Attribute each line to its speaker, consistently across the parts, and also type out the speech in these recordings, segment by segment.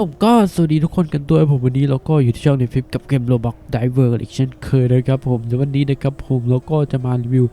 Speaker 1: ผมก็สวัสดีทุกคนกันด้วยผมวันนี้เราก็อยู่ที่ช่องในฟิปกับเกม Roblox Diver อีกเช่นเคยนะครับผมในวันนี้นะครับผมเราก็จะมารีวิว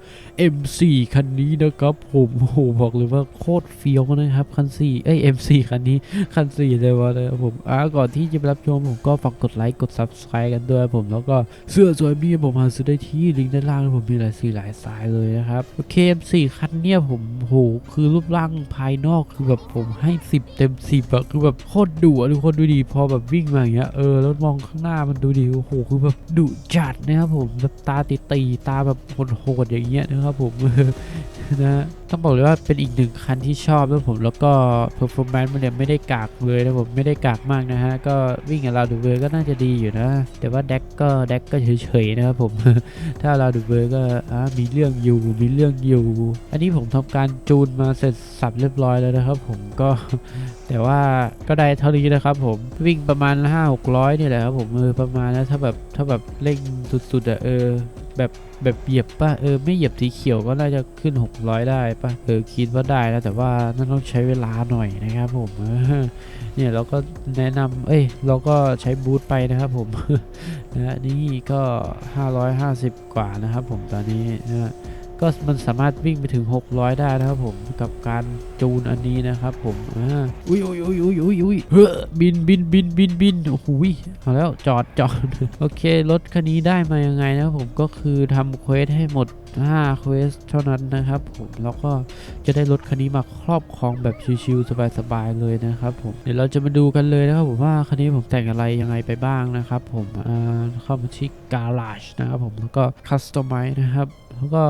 Speaker 1: M4 คันนี้นะครับผมโอ้โหบอกเลยว่าโคตรเฟี้ยวนะครับคัน4เอ้ย M4 คันนี้คัน4เลยวะนะครับผมอ่าก่อนที่จะไปรับชมผมก็ฝากกดไลค์กด Subscribe กันด้วยผมแล้วก็เสื้อสวยมีผมหาซื้อได้ที่ลิงก์ด้านล่างผมมีหลายสีหลายสายเลยนะครับโอเค M4 คันเนี้ยผมโหคือรูปร่างภายนอกคือแบบผมให้ 10 เต็ม 10อะคือแบบโคตรดุอะทุกคนดูดีพอแบบวิ่งมาอย่างเงี้ยเออแล้วมองข้างหน้ามันดูดีโอ้โหคือแบบดุจัดนะครับผมแบบตาตีตีตาแบบโหดๆอย่างเงี้ยนะครับผมนะต้องบอกเลยว่าเป็นอีกหนึ่งคันที่ชอบแล้วผมแล้วก็ performance มันเนี่ยไม่ได้กากเลยนะผมไม่ได้กากมากนะฮะ ก็วิ่งกับเราดูเวอร์ก็น่าจะดีอยู่นะ แต่ว่าแดกก็แดกก็เฉยๆนะครับผม ถ้าเราดูเวอร์ก็มีเรื่องอยู่มีเรื่องอยู่ อันนี้ผมทำการจูนมาเสร็จสับเรียบร้อยแล้วนะครับผมก็แต่ว่าก็ได้เท่านี้นะครับผมวิ่งประมาณ5 600นี่แหละครับผมเออประมาณนะถ้าแบบถ้าแบบเร่งสุดๆอะเออ แบบแบบเหยียบป่ะเออไม่เหยียบสีเขียวก็น่าจะขึ้น 600 ได้ป่ะเออคิดว่าได้นะแต่ว่านั่นต้องใช้เวลาหน่อยนะครับผมเนี่ยเราก็แนะนำเอ้ยเราก็ใช้บูทไปนะครับผมนะนี่ก็ 550 กว่านะครับผมตอนนี้นะ ก็มันสามารถวิ่งไปถึง 600 ได้นะครับผมกับการจูนอันนี้นะครับผมอ่าอุ้ยอุ้ยอุ้ยอุ้ยอุ้ยอุ้ยเฮ้อบินบินบินบินบินโอ้โหเอาแล้วจอดจอดโอเครถคันนี้ได้มายังไงนะครับผมก็คือทำเควสให้หมด5เควสเท่านั้นนะครับผมแล้วก็จะได้รถคันนี้มาครอบครองแบบชิวๆสบายๆเลยนะครับผมเดี๋ยวเราจะมาดูกันเลยนะครับผมว่าคันนี้ผมแต่งอะไรยังไงไปบ้างนะครับผมอ่าเข้ามาที่ Garage นะครับผมแล้วก็ Customize นะครับแล้วก็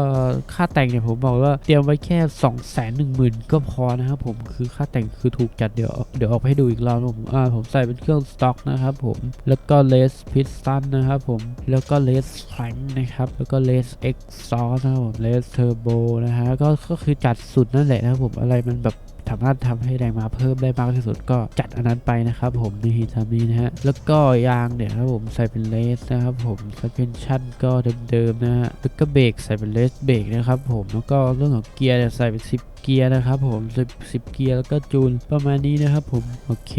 Speaker 1: ค่าแต่งเนี่ยผมบอกว่าเตรียมไว้แค่ 2 1 0 0 0 0 ก็พอนะครับผมคือค่าแต่งคือถูกจัดเดี๋ยวเดี๋ยวออกให้ดูอีกรอบผมอ่าผมใส่เป็นเครื่องสต็อกนะครับผมแล้วก็เลสพิสตันนะครับผมแล้วก็เลสแคงนะครับแล้วก็เลสเอ็กซอสนะครับผมเลสเทอร์โบนะฮะก็ก็คือจัดสุดนั่นแหละนะครับผมอะไรมันแบบสามารถทำให้แรงม้าเพิ่มได้มากที่สุดก็จัดอันนั้นไปนะครับผมนี่ทำนี้นะฮะ แล้วก็ยางเนี่ยครับผมใส่เป็นเลสนะครับผมสเปนชั่นก็เดิมๆนะฮะแล้วก็เบรกใส่เป็นเลสเบรกนะครับผมแล้วก็เรื่องของเกียร์เนี่ยใส่เป็น10เกียร์นะครับผม10 10เกียร์แล้วก็จูนประมาณนี้นะครับผมโอเค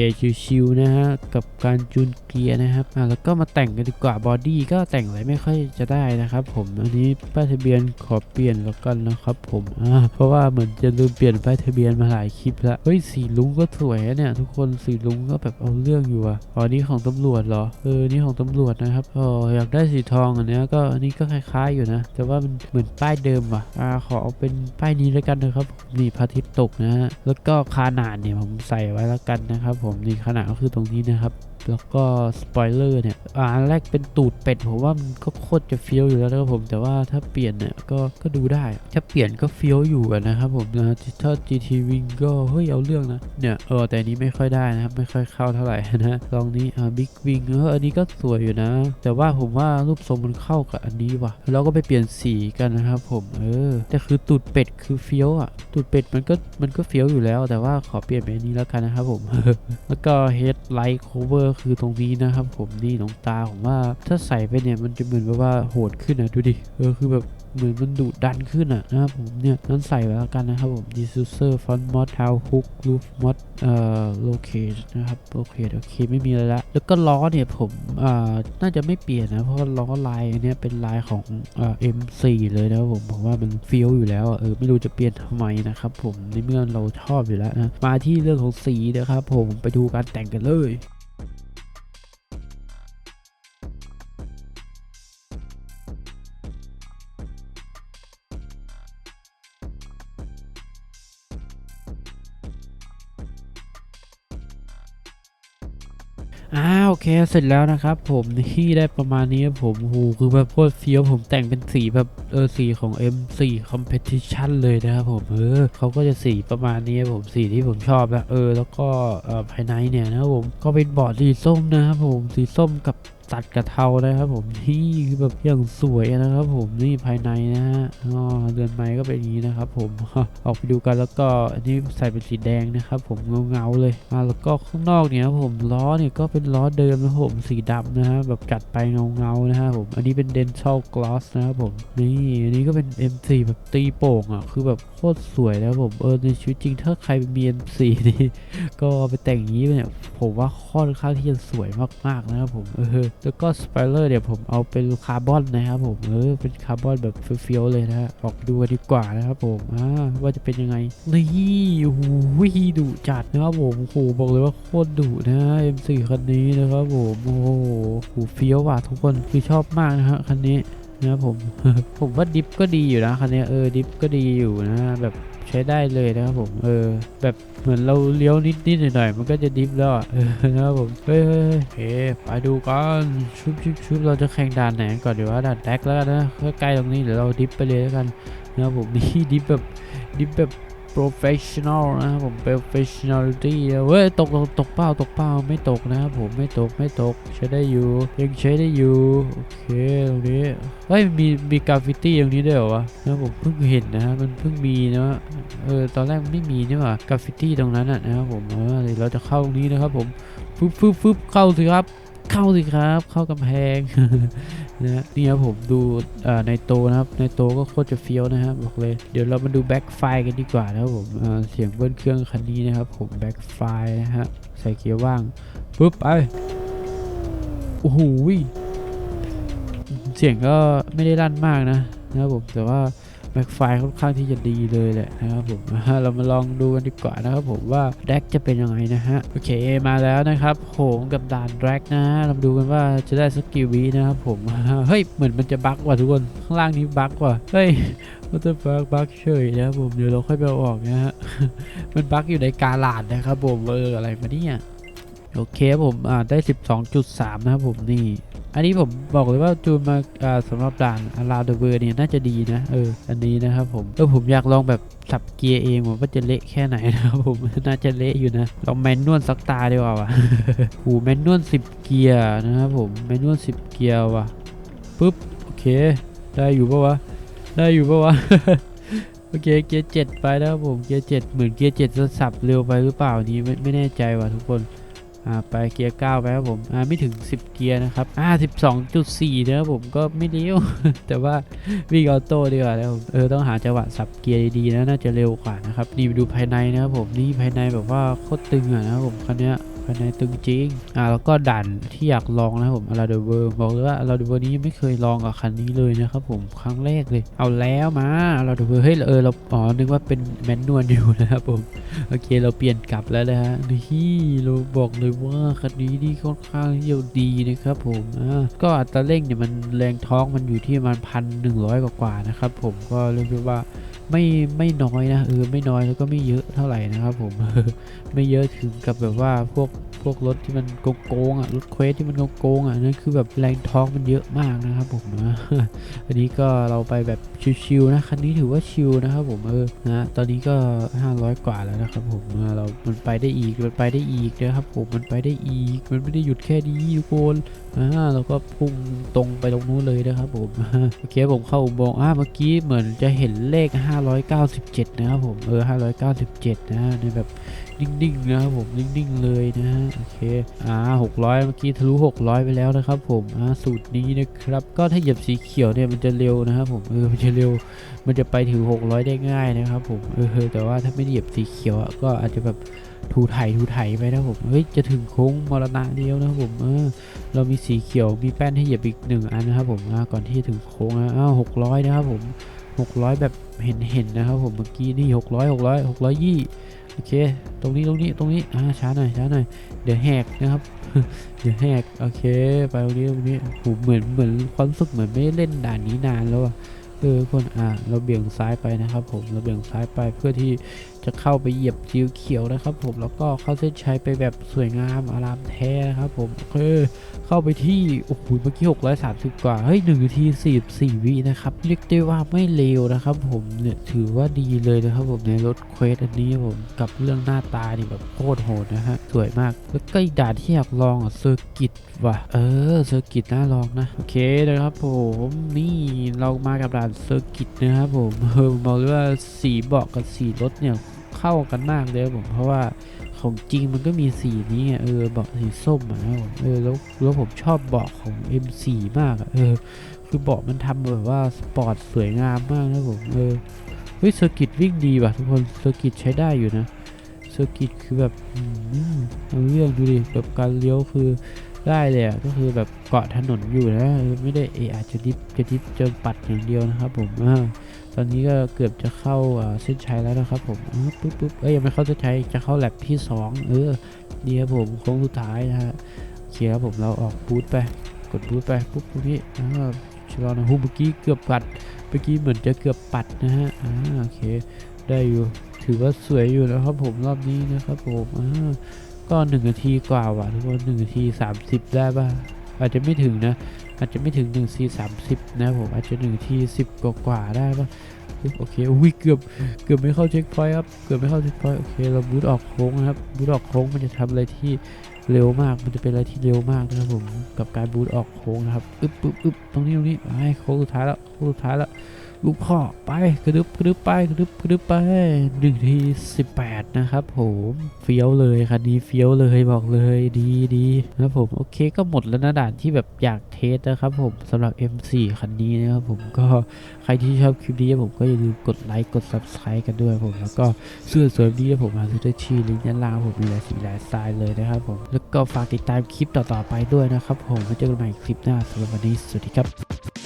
Speaker 1: ชิวๆนะฮะกับการจูนเกียร์นะครับอะแล้วก็มาแต่งกันดีกว่าบอดี้ก็แต่งอะไรไม่ค่อยจะได้นะครับผมอันนี้ป้ายทะเบียนขอเปลี่ยนแล้วกันนะครับผมอ่าเพราะว่าเหมือนจะลืมเปลี่ยนป้ายทะเบียนมาหลายคลิปล้วเฮ้ยสีลุงก็สวยเนี่ยทุกคนสีลุงก็แบบเอาเรื่องอยู่อะอ๋อนี่ของตำรวจเหรอเออนี่ของตำรวจนะครับอ๋ออยากได้สีทองอันเนี้ยก็อันนี้ก็คล้ายๆอยู่นะ แต่ว่ามันเหมือนป้ายเดิมว่ะอ่าขอเอาเป็นป้ายนี้แล้วกันนะครับผมนี่พระอาทิตย์ตกนะฮะแล้วก็คาหนาดเนี่ยผมใส่ไว้แล้วกันนะครับผมนี่ขนาดก็คือตรงนี้นะครับ แล้วก็สปอยเลอร์เนี่ยอ่าแรกเป็นตูดเป็ดผมว่ามันก็โคตรจะเฟี้ยวอยู่แล้วนะครับผมแต่ว่าถ้าเปลี่ยนเนี่ยก็ก็ดูได้ ถ้าเปลี่ยนก็เฟี้ยวอยู่นะครับผมนะถ้า GT Wing ก็เฮ้ยเอาเรื่องนะเนี่ยเออแต่อันนี้ไม่ค่อยได้นะครับไม่ค่อยเข้าเท่าไหร่นะลองนี้อ่า Big Wing เอออันนี้ก็สวยอยู่นะ แต่ว่าผมว่ารูปทรงมันเข้ากับอันนี้ว่ะแล้วก็ไปเปลี่ยนสีกันนะครับผมเออแต่คือตูดเป็ดคือเฟี้ยวอะตูดเป็ดมันก็มันก็เฟี้ยวอยู่แล้ว แต่ว่าขอเปลี่ยนเป็นนี้แล้วกันนะครับผมแล้วก็ headlight cover คือคือตรงนี้นะครับ ผมนี่หนองตาผมว่าถ้าใส่ไปเนี่ยมันจะเหมือนแบบว่าโหดขึ้นนะดูดิเออคือแบบเหมือนมันดุดันขึ้นอะนะครับผมเนี่ยนั้นใส่ไว้แล้วกันนะครับผม diffuser font mod tail hook roof mod เอ่อ locate นะครับ locate โอเคไม่มีอะไรละแล้วก็ล้อเนี่ยผมอ่าน่าจะไม่เปลี่ยนนะ เพราะล้อลายอันเนี้ยเป็นลายของอ่า M4 เลยนะครับผมผมว่ามันเฟี้ยวอยู่แล้วเออไม่รู้จะเปลี่ยนทำไมนะครับผมในเมื่อเราชอบอยู่แล้วนะมาที่เรื่องของสีนะครับผมไปดูการแต่งกันเลย อ่าโอเคเสร็จแล้วนะครับ ผมที่ได้ประมาณนี้ผมหูคือแบบโคตรเฟี้ยวผมแต่งเป็นสีแบบเออสีของ M4 Competition เลยนะครับผมเออเขาก็จะสีประมาณนี้ผมสีที่ผมชอบนะเออแล้วก็เออภายในเนี่ยนะครับผมก็เป็นบอร์ดสีส้มนะครับผมสีส้มกับ ตัดกระเทานะครับผมนี่คือแบบอย่างสวยนะครับ ผมนี่ภายในนะฮะอ๋อเรือนไม้ก็เป็นอย่างนี้นะครับ ผมออกไปดูกันแล้วก็อันนี้ใส่เป็นสีแดงนะครับผมเงาๆเลยอ่าแล้วก็ข้างนอกเนี่ยผมล้อเนี่ยก็เป็นล้อเดิมนะผมสีดำนะฮะแบบจัดไปเงาๆนะครับผมอันนี้เป็น dental gloss นะครับผมนี่อันนี้ก็เป็น M4 แบบตีโป่งอะคือแบบโคตรสวยนะครับผมเออในชีวิตจริงถ้าใครมี M4 นี่ก็ไปแต่งอย่างนี้เนี่ยผมว่าค่อนข้างที่จะสวยมากๆนะครับผมเออแล้วก็สไปเลอร์เนี่ยผมเอาเป็นคาร์บอนนะครับผมเออเป็นคาร์บอนแบบเฟี้ยวๆเลยนะฮะออกดูดีกว่านะครับผมอ่าว่าจะเป็นยังไงนี่โอ้โหดุจัดนะครับผมโอ้โหบอกเลยว่าโคตรดุนะ M4 คันนี้นะครับผมโอ้โหเฟี้ยวว่ะทุกคนคือชอบมากนะฮะคันนี้นะครับผมผมว่าดิฟก็ดีอยู่นะคันนี้เออดิฟก็ดีอยู่นะแบบ ใช้ได้เลยนะครับผม เออ แบบเหมือนเราเลี้ยวนิดนิดๆหน่อยๆมันก็จะดิฟแล้วอะเออนะครับผม เฮ้ยเฮ้ยไปดูกันชุบชุบชุบเราจะแข่งด่านไหนก่อนเดี๋ยวว่าด่านแท็กแล้วกันนะใกล้ๆตรงนี้เดี๋ยวเราดิฟไปเลยแล้วกันนะครับผมนี่ดิฟแบบดิฟแบบ professional นะครับผม professionality เว้ยตกตก ตกเป้า ตกเป้า ไม่ตกนะครับผม ไม่ตก ไม่ตก ใช้ได้อยู่ ยังใช้ได้อยู่ โอเค ตรงนี้ เฮ้ย มี มีกราฟฟิตี้ตรงนี้ด้วยเหรอวะนะผมเพิ่งเห็นนะฮะ มันเพิ่งมีนะเออ ตอนแรกไม่มีนี่หว่ากราฟฟิตี้ตรงนั้นน่ะนะครับผม เออเดี๋ยวเราจะเข้าตรงนี้นะครับผมฟึบฟึบฟึบเข้าสิครับ เข้าสิครับ เข้ากำแพงนะนี่ครับผมดูในโตนะครับในโตก็โคตรจะเฟี้ยวนะครับบอกเลยเดี๋ยวเรามาดูแบ็คไฟกันดีกว่านะครับผมเสียงเบิ้ลเครื่องคันนี้นะครับผมแบ็คไฟนะฮะใส่เกียร์ว่างปุ๊บไปโอ้โหเสียงก็ไม่ได้ลั่นมากนะนะครับผมแต่ว่า บ็คไฟค่อนข้างที่จะดีเลยแหละนะครับผมเรามาลองดูกันดีกว่านะครับผมว่าแดกจะเป็นยังไงนะฮะโอเคมาแล้วนะครับผมกับด่านแดกนะเรามาดูกันว่าจะได้สักกี่วินะครับผมเฮ้ยเหมือนมันจะบั๊กว่ะทุกคนข้างล่างนี้บั๊กว่ะเฮ้ยมันจะบั๊กบั๊กเฉยนะครับผมเดี๋ยวเราค่อยไปออกนะฮะมันบั๊กอยู่ในกาลาดนะครับผมเอออะไรมาเนี่ยโอเคผมอ่าได้ 12.3 นะครับผมนี่ อันนี้ผมบอกเลยว่าจูนมาสำหรับด่านอาราเดเวอร์เนี่ยน่าจะดีนะเอออันนี้นะครับผมเออผมอยากลองแบบสับเกียร์เองผมว่าจะเละแค่ไหนนะครับผมน่าจะเละอยู่นะลองแมนนวลสักตาดีกว่าว่ะหูแมนนวล10เกียร์นะครับผมแมนนวล10เกียร์ว่ะปุ๊บโอเค ได้อยู่ปะวะได้อยู่ปะวะโอเคเกียร์เจ็ดไปนะครับผมเกียร์เจ็ดเหมือนเกียร์เจ็ดจะสับเร็วไปหรือเปล่านี้ไม่ไม่แน่ใจว่ะทุกคน ไปเกียร์เก้าไปครับผมอ่าไม่ถึง 10 เกียร์นะครับอ่า12.4นะครับผมก็ไม่เร็วแต่ว่าวิ่งออโต้ดีกว่านะครับเออต้องหาจังหวะสับเกียร์ดีๆนะน่าจะเร็วกว่านะครับนี่ดูภายในนะครับผมนี่ภายในแบบว่าโคตรตึงอะนะครับผมคันนี้ ภายในตึงจริง อ่าแล้วก็ด่านที่อยากลองนะครับผมอาราเดเวอร์บอกเลยว่าอาราเดเวอร์นี้ยังไม่เคยลองกับคันนี้เลยนะครับผมครั้งแรกเลย เอาแล้วมาอาราเดเวอร์เฮ้ยเออเราอ๋อนึกว่าเป็นแมนนวลอยู่นะครับผมโอเคเราเปลี่ยนกลับแล้วนะฮะนี่เราบอกเลยว่าคันนี้นี่ค่อนข้างที่จะดีนะครับผมอ่าก็อัตราเร่งเนี่ยมันแรงท้องมันอยู่ที่ประมันพันหนึ่งร้อยกว่าๆนะครับผมก็เรียกว่า ไม่ไม่น้อยนะเออไม่น้อยแล้วก็ไม่เยอะเท่าไหร่นะครับผมไม่เยอะถึงกับแบบว่าพวกพวกรถที่มันโกงอะรถเควสที่มันโกงอะนั่นคือแบบแรงท้องมันเยอะมากนะครับผมนะอันนี้ก็เราไปแบบชิวๆนะคันนี้ถือว่าชิวนะครับผมเออนะตอนนี้ก็ 500 กว่าแล้วนะครับผมเรามันไปได้อีกมันไปได้อีกนะครับผมมันไปได้อีก มันไม่ได้หยุดแค่นี้ทุกคนอ่าเราก็พุ่งตรงไปตรงนู้นเลยนะครับผมโอเคผมเข้าอุโมงค์อ่าเมื่อกี้เหมือนจะเห็นเลข 597 นะครับผมเออ 597 นะในแบบนิ่งๆนะครับผมนิ่งๆเลยนะฮะโอเคอ่า600 เมื่อกี้ทะลุ 600 ไปแล้วนะครับผมอ่าสูตรนี้นะครับ ก็ถ้าเหยียบสีเขียวเนี่ยมันจะเร็วนะครับผมเออมันจะเร็วมันจะไปถึง 600 ได้ง่ายนะครับผมเออแต่ว่าถ้าไม่เหยียบสีเขียวก็อาจจะแบบ ถูไถถูไถไปนะผมเฮ้ยจะถึงโค้งมรณะเดียวนะครับผมเออเรามีสีเขียวมีแป้นให้เหยียบอีกหนึ่งอันนะครับผมก่อนที่จะถึงโค้งนะอ้าว600นะครับผม600แบบเห็นเห็นๆนะครับผมเมื่อกี้นี่600 600 600ยี่โอเค ตรงนี้ตรงนี้ตรงนี้อ่าช้าหน่อยช้าหน่อยเดี๋ยวแหกนะครับ เดี๋ยวแหกโอเค ไปตรงนี้ตรงนี้โหเหมือนเหมือนความรู้สึกเหมือนไม่เล่นด่านนี้นานแล้วอะเออคนอ่าเราเบี่ยงซ้ายไปนะครับ ผมเราเบี่ยงซ้ายไปเพื่อที่ จะเข้าไปเหยียบสีเขียวนะครับ ผมแล้วก็เข้าเส้นชัยไปแบบสวยงามอารามแท้นะครับผมโอเคเข้าไปที่โอ้โหเมื่อกี้630 กว่าเฮ้ย1นาที44วินะครับเรียกได้ว่าไม่เลวนะครับ ผมเนี่ยถือว่าดีเลยนะครับผมในรถเควสอันนี้ผมกับเรื่องหน้าตานี่แบบโคตรโหดนะฮะสวยมากแล้วก็อีกด่านที่อยากลองอะเซอร์กิตว่ะเออเซอร์กิตน่าลองนะโอเคนะครับผมนี่เรามากับด่านเซอร์กิตนะครับผมเออบอกเลยว่าสีเบาะกับสีรถเนี่ย เข้ากันมากเลยผมเพราะว่าของจริงมันก็มีสีนี้เออเบาะสีส้มอะนะผมเออแล้วแล้วผมชอบเบาะของ M4 มากอะเออคือเบาะมันทำแบบว่าสปอร์ตสวยงามมากนะผมเออเฮ้ยเซอร์กิตวิ่งดีว่ะทุกคนเซอร์กิตใช้ได้อยู่นะเซอร์กิตคือแบบเอาเรื่องดูดิแบบการเลี้ยวคือได้เลยอะก็คือแบบเกาะถนนอยู่นะเออไม่ได้เออาจจะดิฟจะดิฟจอปัดอย่างเดียวนะครับผม อ่าตอนนี้ก็เกือบจะเข้าเส้นชัยแล้วนะครับผมปุ๊บปุ๊บเอ้ยยังไม่เข้าเส้นชัยจะเข้าแลบที่ 2 เออนี่ครับผมโค้งสุดท้ายนะฮะโอเคครับผมเราออกบูทไป กดบูทไปปุ๊บตรงนี้อ่าชะลอนะฮูเมื่อกี้เกือบปัดเมื่อกี้เหมือนจะเกือบปัดนะฮะอ่าโอเคได้อยู่ถือว่าสวยอยู่นะครับผมรอบนี้นะครับผมอ่าก็หนึ่งนาทีกว่าว่ะทุกคนหนึ่งนาทีสามสิบได้ป่ะอาจจะไม่ถึงนะ อาจจะไม่ถึง1นึ่งซีสามสิบนะผมอาจจะ1นึ่งทีสิบกว่าๆได้ปะโอเคอุ้ยเกือบเกือบไม่เข้าเช็คพอยต์ครับเกือบไม่เข้าเช็คพอยต์โอเคเราบูทออกโค้งนะครับบูทออกโค้งมันจะทำอะไรที่เร็วมากมันจะเป็นอะไรที่เร็วมากนะครับผมกับการบูทออกโค้งนะครับอึ๊บอึ๊บอึ๊บตรงนี้ตรงนี้ไปโค้งสุดท้ายแล้วโค้งสุดท้ายแล้ว ลูกพ่อไปกระดึบกระดึบไปกระดึบกระดึบไปหนึ่งทีสิบแปดนะครับผมเฟี้ยวเลยคันนี้เฟี้ยวเลยบอกเลยดีดีนะผมโอเคก็หมดแล้วนะด่านที่แบบอยากเทสนะครับผมสำหรับ M4 คันนี้นะครับผมก็ใครที่ชอบคลิปนี้ผมก็อย่าลืมกดไลค์กด Subscribe กันด้วยผมแล้วก็เสื้อสวยๆนี้ผมมาซื้อได้ที่ลิงก์ด้านล่างผมมีหลายสีหลายสไตล์เลยนะครับผมแล้วก็ฝากติดตามคลิปต่อๆไปด้วยนะครับผมไว้เจอกันใหม่คลิปหน้าสำหรับวันนี้สวัสดีครับ